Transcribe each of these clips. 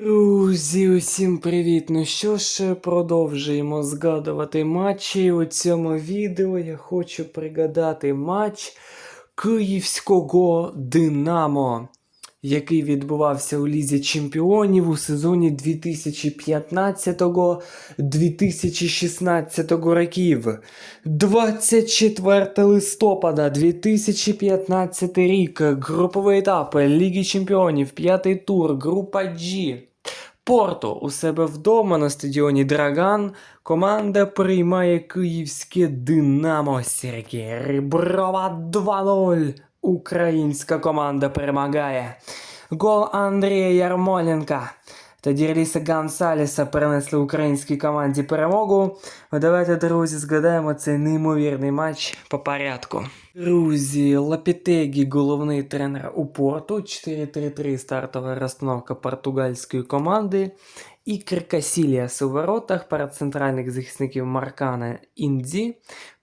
Друзі, усім привіт! Ну що ж, продовжуємо згадувати матчі. У цьому відео я хочу пригадати матч Київського Динамо, який відбувався у Лізі Чемпіонів у сезоні 2015-2016 років. 24 листопада 2015 рік. Груповий етап Ліги Чемпіонів, п'ятий тур, група G. Порту у себе вдома на стадіоні Драган команда приймає київське Динамо Сергія Ріброва 2-0. Українська команда перемагає. Гол Андрія Ярмоленка та Дірліса Гонсалеса принесли українській команді перемогу. Давайте, друзі, згадаємо цей неймовірний матч по порядку. Друзі, Лапітегі, головний тренер у Порту, 4-3-3 стартова розстановка португальської команди. Ікр Касіліас у воротах, перед центральних захисників Маркана Інді,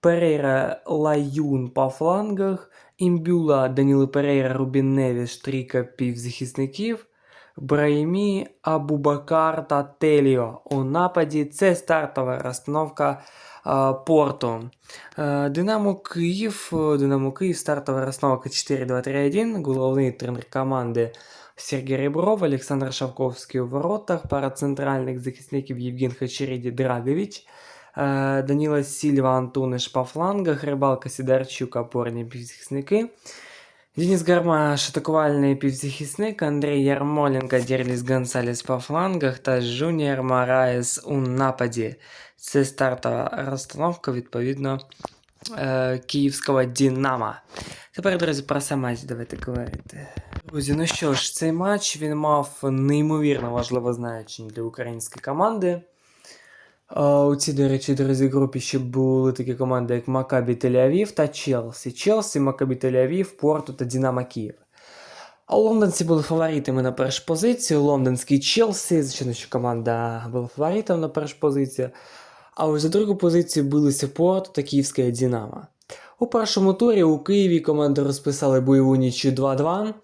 Перейра Лаюн по флангах, Імбюла Даніло Перейра Рубін Невіш, трійка півзахисників. Браїмі, Абубакар та Теліо у нападі. Це стартова розстановка Порту. Е, Динамо Київ. е, Динамо Київ, стартова розстановка 4-2-3-1. Головний тренер команди Сергій Ребров, Олександр Шавковський у воротах, пара центральних захисників Євген Хачеріді Драгович. е, Даніла Сільва Антуниш по флангах, Рибалка Сідарчук, опорні півзахисники. Денис Гармаш, атакувальний півзахисник, Андрій Ярмоленко, Дерліс Гонсалес по флангах та Жуніор Мараєс у нападі. Це стартова розстановка, відповідно, е, київського Динамо. Тепер, друзі, про сам матч давайте говорити. Друзі, ну що ж, цей матч він мав неймовірно важливе значення для української команди. А, У цій, до речі, друзі, групі ще були такі команди, як Макабі Тель-Авів та Челсі. Челсі, Макабі Тель-Авів, Порту та Динамо Київ. А лондонці були фаворитами на першу позицію. Лондонський Челсі, звичайно, що команда була фаворитом на першу позицію. А ось за другу позицію билися Порту та Київська Динамо. У першому турі у Києві команди розписали бойову нічю 2-2.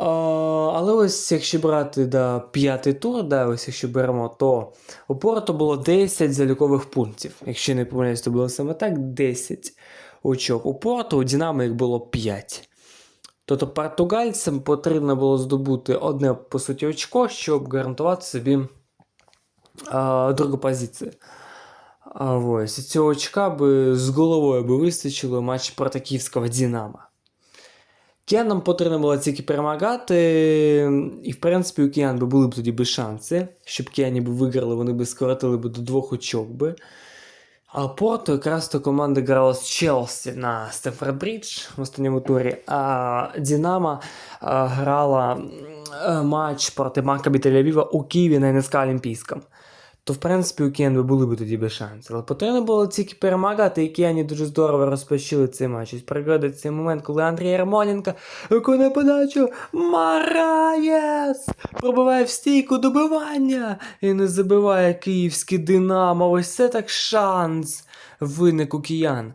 А, але ось якщо брати да, п'ятий тур, да, ось якщо беремо, то у Порту було 10 залікових пунктів. Якщо не помиляюсь, то було саме так 10 очок. У Порту у Динамо їх було 5. Тобто португальцям потрібно було здобути одне, по суті, очко, щоб гарантувати собі а, другу позицію. А, ось, цього очка би з головою би вистачило матч проти київського Динамо. Киянам потрібно було тільки перемагати, і в принципі у киян би були б тоді би шанси, щоб кияні б виграли, вони б скоротили б до двох очок би. А Порту якраз то команда грала з Челсі на Стефорд Брідж в останньому турі, а Динамо а, грала е, матч проти Маккабі Тель-Авіва у Києві на НСК Олімпійському. То, в принципі, у Киян би були б тоді без шансів. Але потрібно було тільки перемагати, і кияні дуже здорово розпочали цей матч. Ось цей момент, коли Андрій Ярмоленко виконує подачу Мараєс пробиває в стійку добивання і не забиває київський Динамо. Ось це так шанс виник у киян.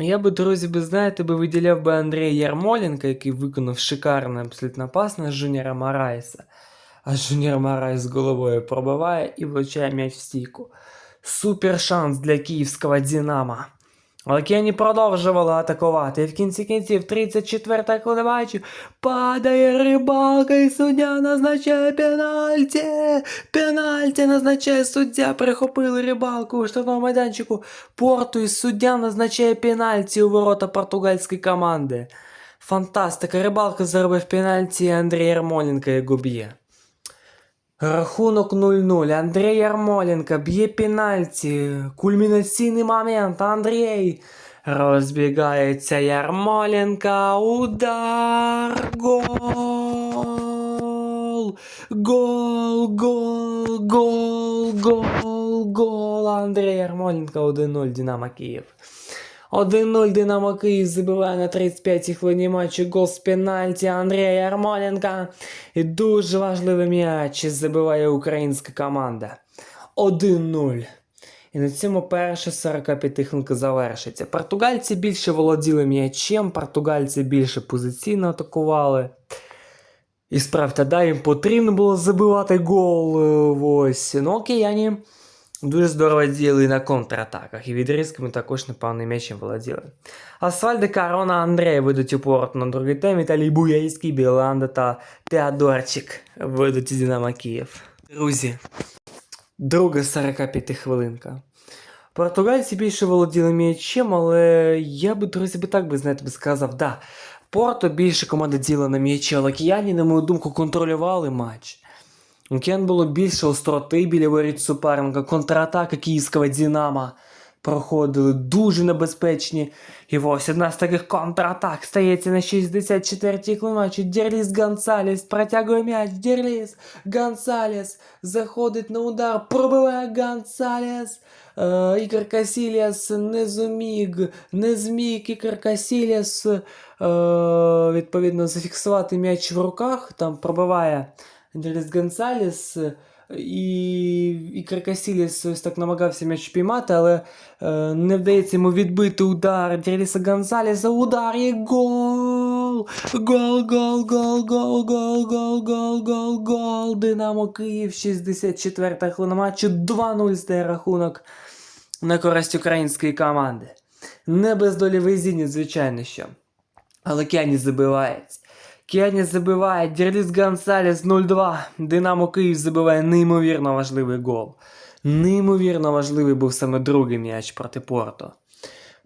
Я би, друзі, би, знаєте, би виділяв би Андрія Ярмоленка, який виконав шикарний абсолютно пас на Жуніора Мараєса. А Жуніор Мараєс головою пробиває і влучає м'яч в стійку. Супер шанс для київського Динамо. Але Кені продовжували атакувати. І в кінці кінців 34-та хвилиночі падає рибалка і суддя назначає пенальті. Пенальті назначає суддя. Перехопили рибалку у штрафному майданчику порту і суддя назначає пенальті у ворота португальської команди. Фантастика. Рибалка заробив пенальті і Андрій Ярмоленко його б'є. Рахунок 0-0. Андрій Ярмоленко б'є пенальті. Кульмінаційний момент. Андрій. Розбігається Ярмоленко. Удар. Гол. Гол, гол, гол, гол, гол. Андрій Ярмоленко 1-0. Динамо Київ. 1-0 Динамо Київ забиває на 35-й хвилині матчу гол з пенальті Андрія Ярмоленка. І дуже важливий м'яч забиває українська команда. 1-0. І на цьому перша 45 хвилинка завершиться. Португальці більше володіли м'ячем, португальці більше позиційно атакували. І справді, да, їм потрібно було забивати гол. е, Ось. Ну, кияні дуже здорово діяли на контратаках. І відрізками також, напевно, м'ячем володіли. Асфальди Карона Андрея ведуть упорт на другий тем. Віталій Буяйський, Біланда та Теодорчик ведуть Динамо Київ. Друзі, друга 45 хвилинка. Португальці більше володіли м'ячем, але я би, друзі, би так би, знаєте, би сказав, да. Порто більше команда діла на м'ячі, але кияні, на мою думку, контролювали матч. У Киян було більше остроти біля воріт суперника, контратаки київського Динамо проходили дуже небезпечні. І ось одна з таких контратак стається на 64-й хвилині. Дерліс Гонсалес протягує м'яч. Дерліс Гонсалес заходить на удар, пробиває Гонсалес. Е, Ігор Касіліас не зуміг, не зміг Ігор Касіліас е, відповідно зафіксувати м'яч в руках, там пробиває Дерліс Гонсалес. е, І Ікар Касіліс ось так намагався м'яч піймати, але е, не вдається йому відбити удар Дерліса Гонсалеса. Удар і гол! Гол, гол, гол, гол, гол, гол, гол, гол, гол. Динамо Київ, 64-та хвилина матчу, 2-0 стає рахунок на користь української команди. Не без долі везіння, звичайно що. Але Кіані забивається. Кіані забиває, Дерліс Гонсалес 0-2. Динамо Київ забиває неймовірно важливий гол. Неймовірно важливий був саме другий м'яч проти Порто.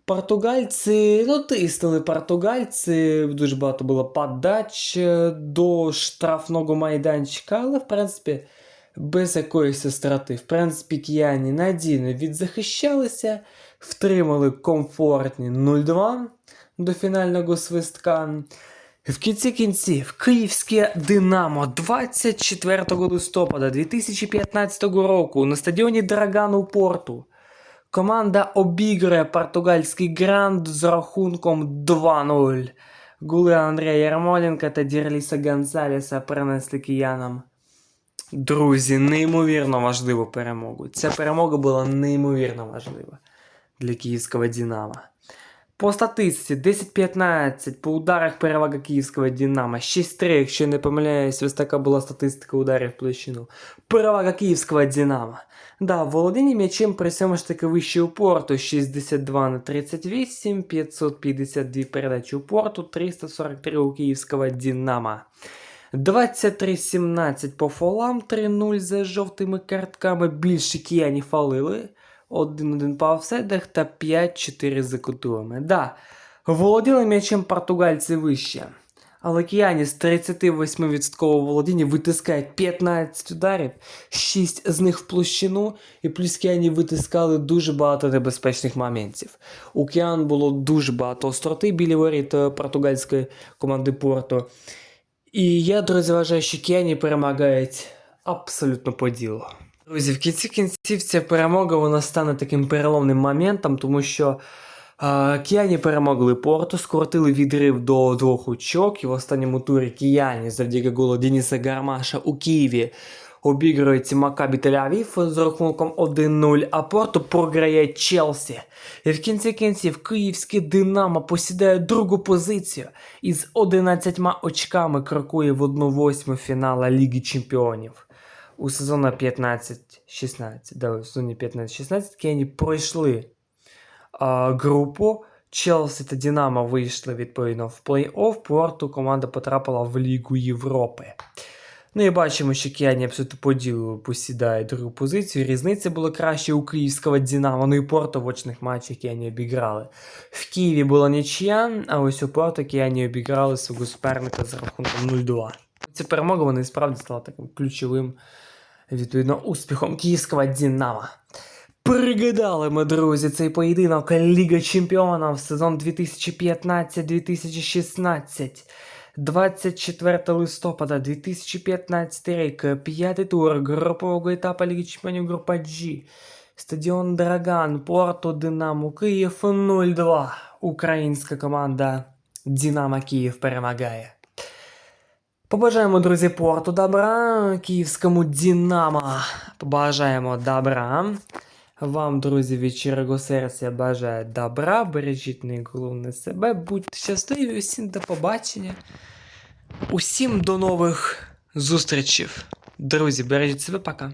Португальці, ну, тиснули португальці, дуже багато було подач е, до штрафного майданчика, але, в принципі, без якоїсь страти. В принципі, кияні надійно відзахищалися, втримали комфортні 0-2 до фінального свистка. В кінці кінців Київське Динамо 24 листопада 2015 року на стадіоні Драган у Порту. Команда обігрує португальський гранд з рахунком 2-0. Гули Андрія Ярмоленка та Дірліса Гонсалеса принесли киянам. Друзі, неймовірно важливу перемогу. Ця перемога була неймовірно важлива для київського Динамо. По статистиці 10-15, по ударах перевага київського Динамо. 6-3, якщо не помиляюсь, ось така була статистика ударів в площину. Перевага київського Динамо. Да, володіння м'ячем при цьому ж таки вище у порту 62 на 38, 552 передачі у порту, 343 у київського Динамо. 23-17 по фолам, 3-0 за жовтими картками. Більше кияні фалили. 1-1 по офсайдах та 5-4 за кутовими. Да, володіли м'ячем португальці вище. Але кияні з 38% володіння витискають 15 ударів, 6 з них в площину, і плюс кияні витискали дуже багато небезпечних моментів. У киян було дуже багато остроти біля воріт е, португальської команди Порту. І я, друзі, вважаю, що кияні перемагають абсолютно по ділу. Друзі, в кінці кінців ця перемога вона стане таким переломним моментом, тому що е, кияні перемогли Порту, скоротили відрив до двох очок, і в останньому турі кияні завдяки голу Дениса Гармаша у Києві обігрують Макабі Тель-Авів з рахунком 1-0, а Порту програє Челсі. І в кінці кінців київське Динамо посідає другу позицію і з 11 очками крокує в 1-8 фінала Ліги Чемпіонів у сезоні 15-16, да, у сезоні 15-16 Кені пройшли а, групу. Челсі та Динамо вийшли відповідно в плей-офф. Порту команда потрапила в Лігу Європи. Ну і бачимо, що Кіані абсолютно по ділу посідає другу позицію. Різниця була краще у київського Динамо. Ну і Порту в очних матчах Кіані обіграли. В Києві була нічия, а ось у Порту Кіані обіграли свого суперника з рахунком 0-2. Ця перемога вона справді стала таким ключовим відповідно успіхом київського Динамо. Пригадали ми, друзі, цей поєдинок Ліга Чемпіонів сезон 2015-2016. 24 листопада 2015 рік, п'ятий тур групового етапу Ліги Чемпіонів група G. Стадіон Драган, Порту Динамо Київ 0-2. Українська команда Динамо Київ перемагає. Побажаємо, друзі, порту добра, київському Дінамо. Побажаємо добра. Вам, друзі, від щирого серця бажаю добра, бережіть найголовне себе, будьте щасливі, усім до побачення. Усім до нових зустрічей. Друзі, бережіть себе, пока.